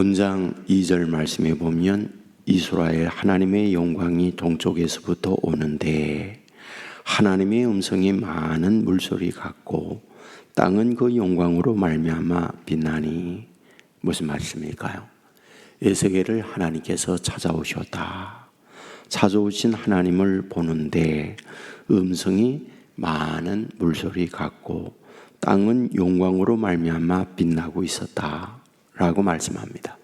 본장 2절 말씀에 보면 이스라엘 하나님의 영광이 동쪽에서부터 오는데 하나님의 음성이 많은 물소리 같고 땅은 그 영광으로 말미암아 빛나니 무슨 말씀일까요? 에스겔을 하나님께서 찾아오셨다. 찾아오신 하나님을 보는데 음성이 많은 물소리 같고 땅은 영광으로 말미암아 빛나고 있었다 라고 말씀합니다.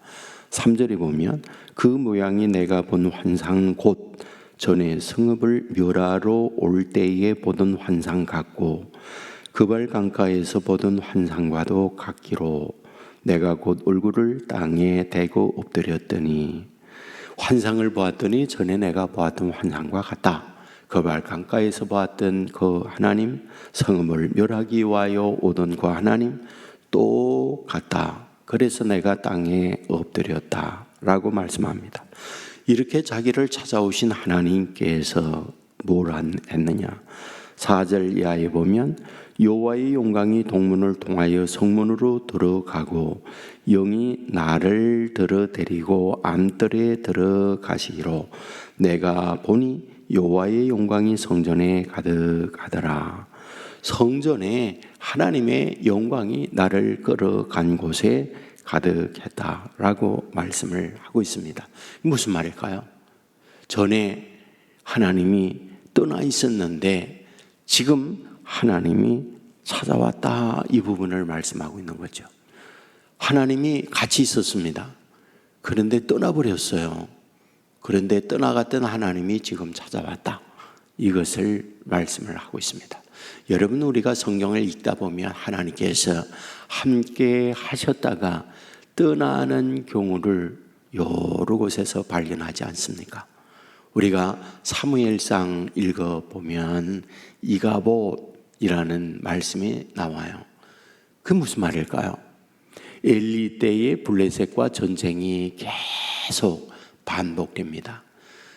3절에 보면 그 모양이 내가 본 환상 곧 전에 성읍을 멸하러 올 때에 보던 환상 같고 그발 강가에서 보던 환상과도 같기로 내가 곧 얼굴을 땅에 대고 엎드렸더니 환상을 보았더니 전에 내가 보았던 환상과 같다. 그발 강가에서 보았던 그 하나님 성음을 멸하기 위하여 오던 그 하나님 또 같다. 그래서 내가 땅에 엎드렸다 라고 말씀합니다. 이렇게 자기를 찾아오신 하나님께서 뭘 했느냐? 4절 이하에 보면 여호와의 영광이 동문을 통하여 성문으로 들어가고 영이 나를 들어 데리고 안뜰에 들어가시기로 내가 보니 여호와의 영광이 성전에 가득하더라. 성전에 하나님의 영광이 나를 끌어간 곳에 가득했다라고 말씀을 하고 있습니다. 무슨 말일까요? 전에 하나님이 떠나 있었는데 지금 하나님이 찾아왔다 이 부분을 말씀하고 있는 거죠. 하나님이 같이 있었습니다. 그런데 떠나버렸어요. 그런데 떠나갔던 하나님이 지금 찾아왔다. 이것을 말씀을 하고 있습니다. 여러분 우리가 성경을 읽다 보면 하나님께서 함께 하셨다가 떠나는 경우를 여러 곳에서 발견하지 않습니까? 우리가 사무엘상 읽어 보면 이가봇이라는 말씀이 나와요. 그 무슨 말일까요? 엘리 때의 블레셋과 전쟁이 계속 반복됩니다.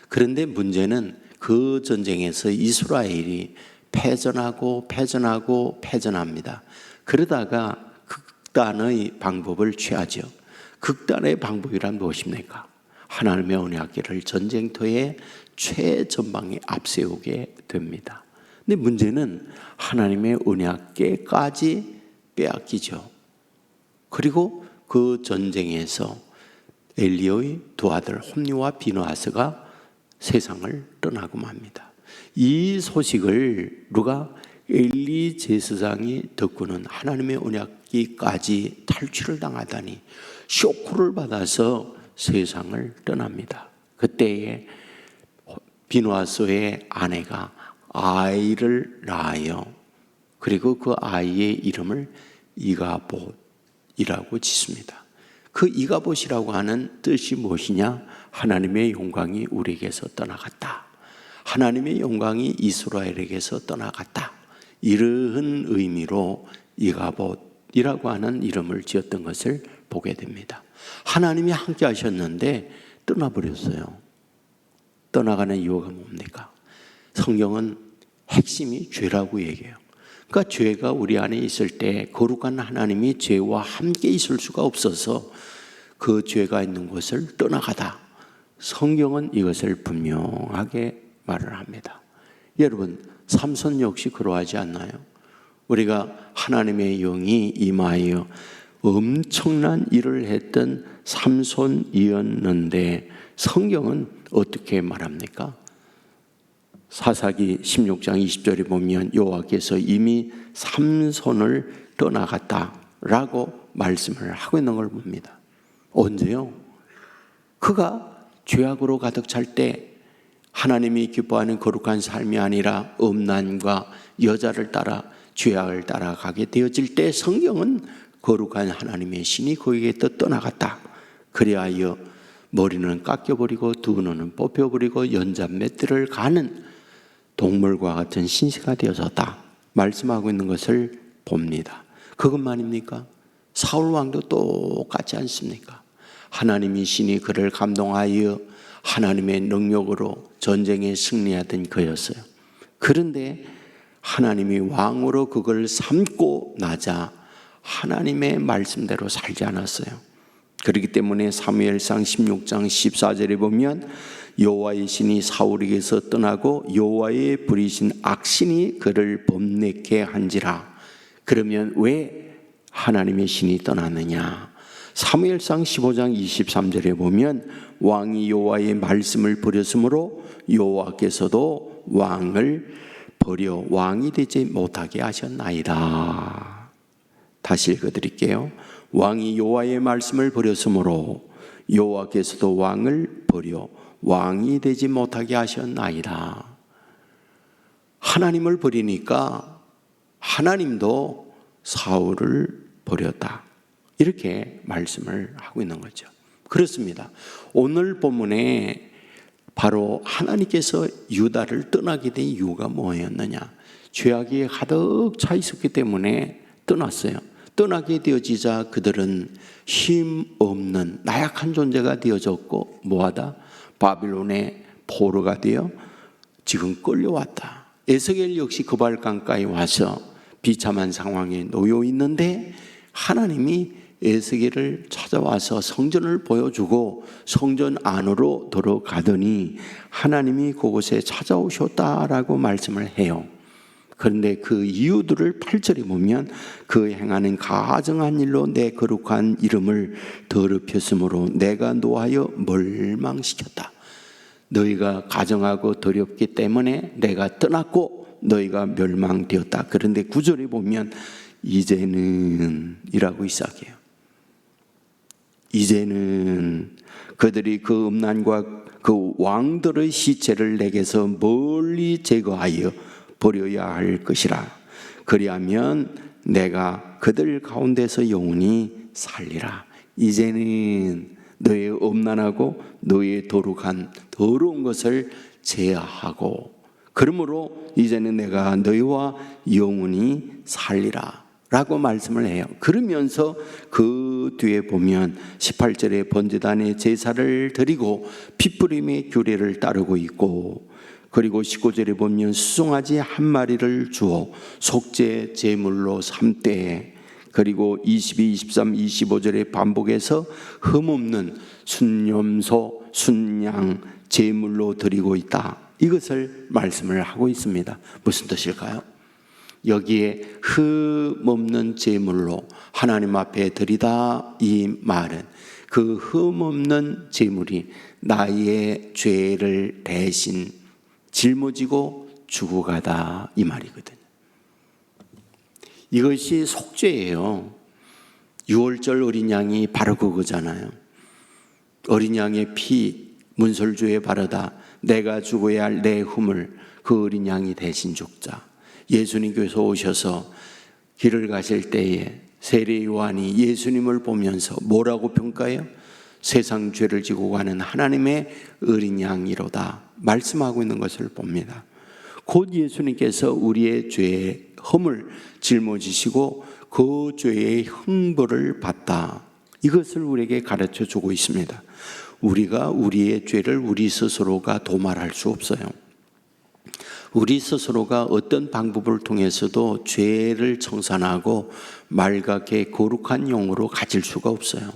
그런데 문제는 그 전쟁에서 이스라엘이 패전하고 패전하고 패전합니다. 그러다가 극단의 방법을 취하죠. 극단의 방법이란 무엇입니까? 하나님의 언약궤를 전쟁터의 최전방에 앞세우게 됩니다. 근데 문제는 하나님의 언약궤까지 빼앗기죠. 그리고 그 전쟁에서 엘리오의 두 아들 홈리와 비누아스가 세상을 떠나고 맙니다. 이 소식을 누가 엘리 제사장이 듣고는 하나님의 언약기까지 탈출을 당하다니 쇼크를 받아서 세상을 떠납니다. 그때에 비누아스의 아내가 아이를 낳아요. 그리고 그 아이의 이름을 이가봇이라고 짓습니다. 그 이가봇이라고 하는 뜻이 무엇이냐? 하나님의 영광이 우리에게서 떠나갔다. 하나님의 영광이 이스라엘에게서 떠나갔다. 이러한 의미로 이가봇이라고 하는 이름을 지었던 것을 보게 됩니다. 하나님이 함께 하셨는데 떠나버렸어요. 떠나가는 이유가 뭡니까? 성경은 핵심이 죄라고 얘기해요. 그러니까 죄가 우리 안에 있을 때 거룩한 하나님이 죄와 함께 있을 수가 없어서 그 죄가 있는 곳을 떠나가다. 성경은 이것을 분명하게 말을 합니다. 여러분, 삼손 역시 그러하지 않나요? 우리가 하나님의 영이 임하여 엄청난 일을 했던 삼손이었는데 성경은 어떻게 말합니까? 사사기 16장 20절에 보면 여호와께서 이미 삼손을 떠나갔다라고 말씀을 하고 있는 걸 봅니다. 언제요? 그가 죄악으로 가득 찰 때 하나님이 기뻐하는 거룩한 삶이 아니라 음란과 여자를 따라 죄악을 따라가게 되어질 때 성경은 거룩한 하나님의 신이 그에게 떠나갔다. 그리하여 머리는 깎여버리고 두 눈은 뽑혀버리고 연잔매들을 가는 동물과 같은 신세가 되어졌다. 말씀하고 있는 것을 봅니다. 그것만입니까? 사울 왕도 똑같지 않습니까? 하나님이 신이 그를 감동하여 하나님의 능력으로 전쟁에 승리하던 그였어요. 그런데 하나님이 왕으로 그걸 삼고 나자 하나님의 말씀대로 살지 않았어요. 그렇기 때문에 사무엘상 16장 14절에 보면 여호와의 신이 사울에게서 떠나고 여호와의 부리신 악신이 그를 범내게 한지라. 그러면 왜 하나님의 신이 떠났느냐? 사무엘상 15장 23절에 보면 왕이 여호와의 말씀을 버렸으므로 여호와께서도 왕을 버려 왕이 되지 못하게 하셨나이다. 다시 읽어 드릴게요. 왕이 여호와의 말씀을 버렸으므로 여호와께서도 왕을 버려 왕이 되지 못하게 하셨나이다. 하나님을 버리니까 하나님도 사울을 버렸다. 이렇게 말씀을 하고 있는 거죠. 그렇습니다. 오늘 본문에 바로 하나님께서 유다를 떠나게 된 이유가 뭐였느냐? 죄악이 가득 차 있었기 때문에 떠났어요. 떠나게 되어지자 그들은 힘 없는 나약한 존재가 되어졌고 뭐하다? 바빌론의 포로가 되어 지금 끌려왔다. 에스겔 역시 그발강가에 와서 비참한 상황에 놓여 있는데 하나님이 에스겔을 찾아와서 성전을 보여주고 성전 안으로 들어가더니 하나님이 그곳에 찾아오셨다라고 말씀을 해요. 그런데 그 이유들을 8절에 보면 그 행하는 가증한 일로 내 거룩한 이름을 더럽혔으므로 내가 노하여 멸망시켰다. 너희가 가정하고 더럽기 때문에 내가 떠났고 너희가 멸망되었다. 그런데 구절에 보면 이제는 이라고 시작해요. 이제는 그들이 그 음란과 그 왕들의 시체를 내게서 멀리 제거하여 버려야 할 것이라. 그리하면 내가 그들 가운데서 영원히 살리라. 이제는 너의 음란하고 너의 도룩한 더러운 것을 제하하고 그러므로 이제는 내가 너희와 영원히 살리라. 라고 말씀을 해요. 그러면서 그 뒤에 보면 18절에 번제단에 제사를 드리고 핏부림의 규례를 따르고 있고 그리고 19절에 보면 수송아지 한 마리를 주어 속죄 제물로 삼되 그리고 22, 23, 25절에 반복해서 흠없는 순념소, 순양 제물로 드리고 있다. 이것을 말씀을 하고 있습니다. 무슨 뜻일까요? 여기에 흠없는 제물로 하나님 앞에 드리다 이 말은 그 흠없는 제물이 나의 죄를 대신 짊어지고 주고 가다 이 말이거든요. 이것이 속죄예요. 6월절 어린 양이 바로 그거잖아요. 어린 양의 피 문설주에 바르다 내가 죽어야 할내 흠을 그 어린 양이 대신 죽자. 예수님께서 오셔서 길을 가실 때에 세례 요한이 예수님을 보면서 뭐라고 평가해요? 세상 죄를 지고 가는 하나님의 어린 양이로다 말씀하고 있는 것을 봅니다. 곧 예수님께서 우리의 죄의 험을 짊어지시고 그 죄의 형벌을 받다. 이것을 우리에게 가르쳐 주고 있습니다. 우리가 우리의 죄를 우리 스스로가 도말할 수 없어요. 우리 스스로가 어떤 방법을 통해서도 죄를 청산하고 맑게 거룩한 영으로 가질 수가 없어요.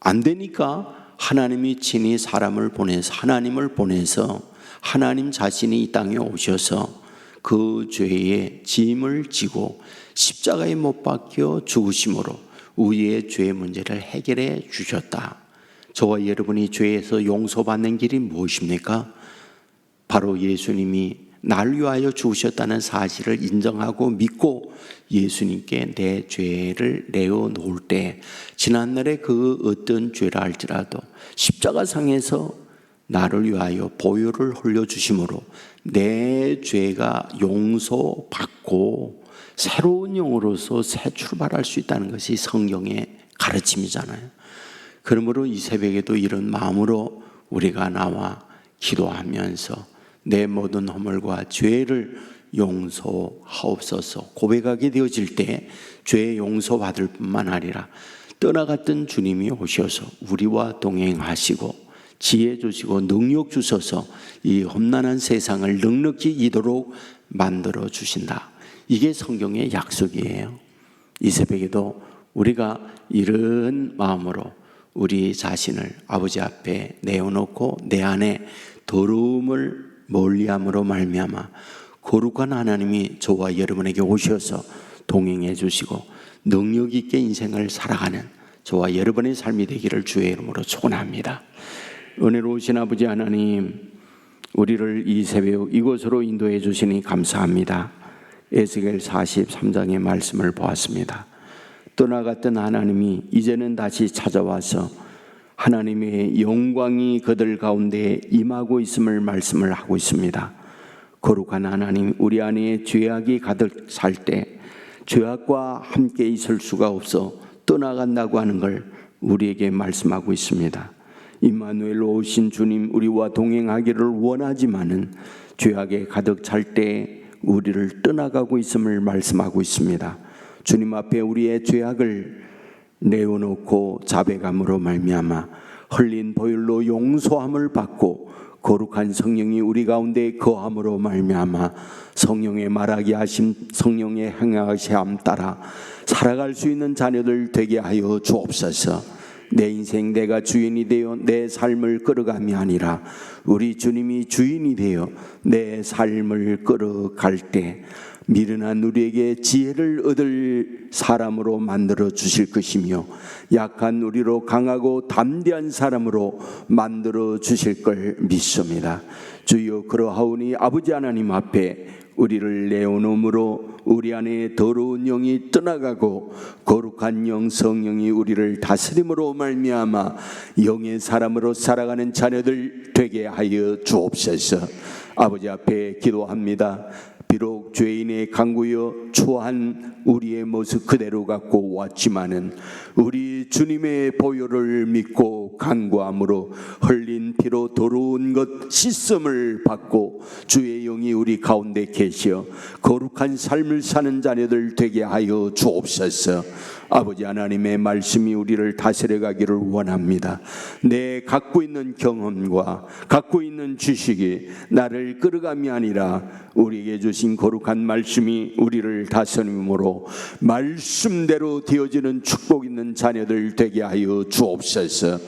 안 되니까 하나님이 친히 사람을 보내서 하나님을 보내서 하나님 자신이 이 땅에 오셔서 그 죄의 짐을 지고 십자가에 못 박혀 죽으심으로 우리의 죄 문제를 해결해 주셨다. 저와 여러분이 죄에서 용서받는 길이 무엇입니까? 바로 예수님이 날 위하여 죽으셨다는 사실을 인정하고 믿고 예수님께 내 죄를 내어 놓을 때 지난날의 그 어떤 죄라 할지라도 십자가상에서 나를 위하여 보혈을 흘려 주심으로 내 죄가 용서받고 새로운 영으로서 새 출발할 수 있다는 것이 성경의 가르침이잖아요. 그러므로 이 새벽에도 이런 마음으로 우리가 나와 기도하면서 내 모든 허물과 죄를 용서하옵소서 고백하게 되어질 때 죄 용서받을 뿐만 아니라 떠나갔던 주님이 오셔서 우리와 동행하시고 지혜 주시고 능력 주셔서 이 험난한 세상을 넉넉히 이도록 만들어 주신다. 이게 성경의 약속이에요. 이 새벽에도 우리가 이런 마음으로 우리 자신을 아버지 앞에 내어놓고 내 안에 더러움을 멀리함으로 말미암아 거룩한 하나님이 저와 여러분에게 오셔서 동행해 주시고 능력 있게 인생을 살아가는 저와 여러분의 삶이 되기를 주의 이름으로 축원합니다. 은혜로우신 아버지 하나님 우리를 이 새벽 이곳으로 인도해 주시니 감사합니다. 에스겔 43장의 말씀을 보았습니다. 떠나갔던 하나님이 이제는 다시 찾아와서 하나님의 영광이 그들 가운데 임하고 있음을 말씀을 하고 있습니다. 거룩한 하나님, 우리 안에 죄악이 가득 살 때 죄악과 함께 있을 수가 없어 떠나간다고 하는 걸 우리에게 말씀하고 있습니다. 임마누엘로 오신 주님 우리와 동행하기를 원하지만은 죄악에 가득 찰 때 우리를 떠나가고 있음을 말씀하고 있습니다. 주님 앞에 우리의 죄악을 내어놓고 자배감으로 말미암아 흘린 보혈로 용서함을 받고 거룩한 성령이 우리 가운데 거함으로 말미암아 성령의 말하게 하심 성령의 행하심 따라 살아갈 수 있는 자녀들 되게 하여 주옵소서. 내 인생 내가 주인이 되어 내 삶을 끌어감이 아니라 우리 주님이 주인이 되어 내 삶을 끌어갈 때 미련한 우리에게 지혜를 얻을 사람으로 만들어 주실 것이며 약한 우리로 강하고 담대한 사람으로 만들어 주실 걸 믿습니다. 주여 그러하오니 아버지 하나님 앞에 우리를 내어놓음으로 우리 안에 더러운 영이 떠나가고 거룩한 영 성령이 우리를 다스림으로 말미암아 영의 사람으로 살아가는 자녀들 되게 하여 주옵소서. 아버지 앞에 기도합니다. 비록 죄인의 강구여 초한 우리의 모습 그대로 갖고 왔지만은 우리 주님의 보혈을 믿고 간구함으로 흘린 피로 더러운 것 씻음을 받고 주의 영이 우리 가운데 계시어 거룩한 삶을 사는 자녀들 되게 하여 주옵소서. 아버지 하나님의 말씀이 우리를 다스려 가기를 원합니다. 내 갖고 있는 경험과 갖고 있는 지식이 나를 끌어감이 아니라 우리에게 주신 거룩한 말씀이 우리를 다스림으로 말씀대로 되어지는 축복 있는 자녀들 되게 하여 주옵소서.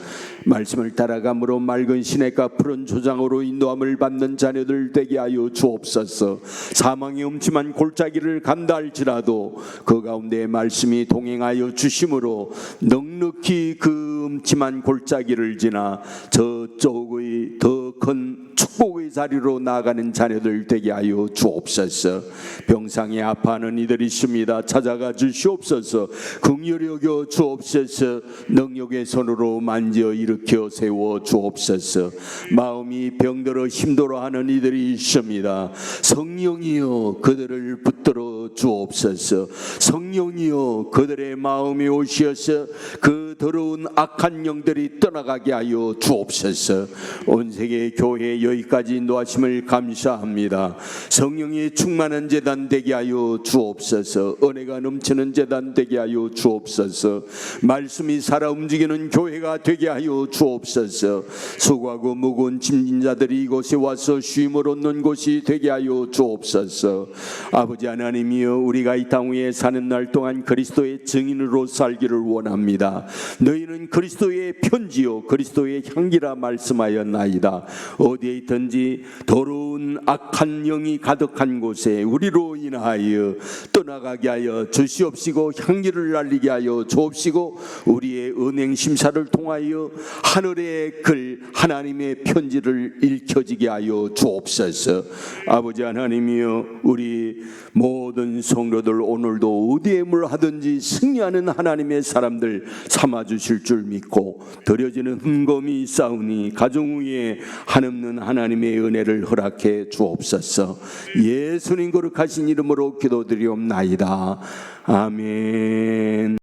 말씀을 따라감으로 맑은 시냇가 푸른 조장으로 인도함을 받는 자녀들 되게 하여 주옵소서. 사망의 음침한 골짜기를 간다 할지라도 그 가운데 말씀이 동행하여 주심으로 넉넉히 그 음침한 골짜기를 지나 저쪽의 더 큰 축복의 자리로 나아가는 자녀들 되게 하여 주옵소서. 병상에 아파하는 이들이 있습니다. 찾아가 주시옵소서. 긍휼히 여겨 주옵소서. 능력의 손으로 만져 일으 켜 세워 주옵소서. 마음이 병들어 힘들어 하는 이들이 있습니다. 성령이여 그들을 붙들어 주옵소서. 성령이여 그들의 마음이 오시어서 그 더러운 악한 영들이 떠나가게 하여 주옵소서. 온 세계 교회 여기까지 인도하심을 감사합니다. 성령이 충만한 재단 되게 하여 주옵소서. 은혜가 넘치는 재단 되게 하여 주옵소서. 말씀이 살아 움직이는 교회가 되게 하여 주옵소서. 수고하고 무거운 짐진 자들이 이곳에 와서 쉼을 얻는 곳이 되게 하여 주옵소서. 아버지 하나님이여 우리가 이 땅 위에 사는 날 동안 그리스도의 증인으로 살기를 원합니다. 너희는 그리스도의 편지요 그리스도의 향기라 말씀하였나이다. 어디에 있든지 더러운 악한 영이 가득한 곳에 우리로 인하여 떠나가게 하여 주시옵시고 향기를 날리게 하여 주옵시고 우리의 은행 심사를 통하여 하늘의 글 하나님의 편지를 읽혀지게 하여 주옵소서. 아버지 하나님이여 우리 모든 성도들 오늘도 어디에 뭘 하든지 승리하는 하나님의 사람들 삼아 주실 줄 믿고 드려지는 흠검이 싸우니 가정 위에 한없는 하나님의 은혜를 허락해 주옵소서. 예수님 거룩하신 이름으로 기도드리옵나이다. 아멘.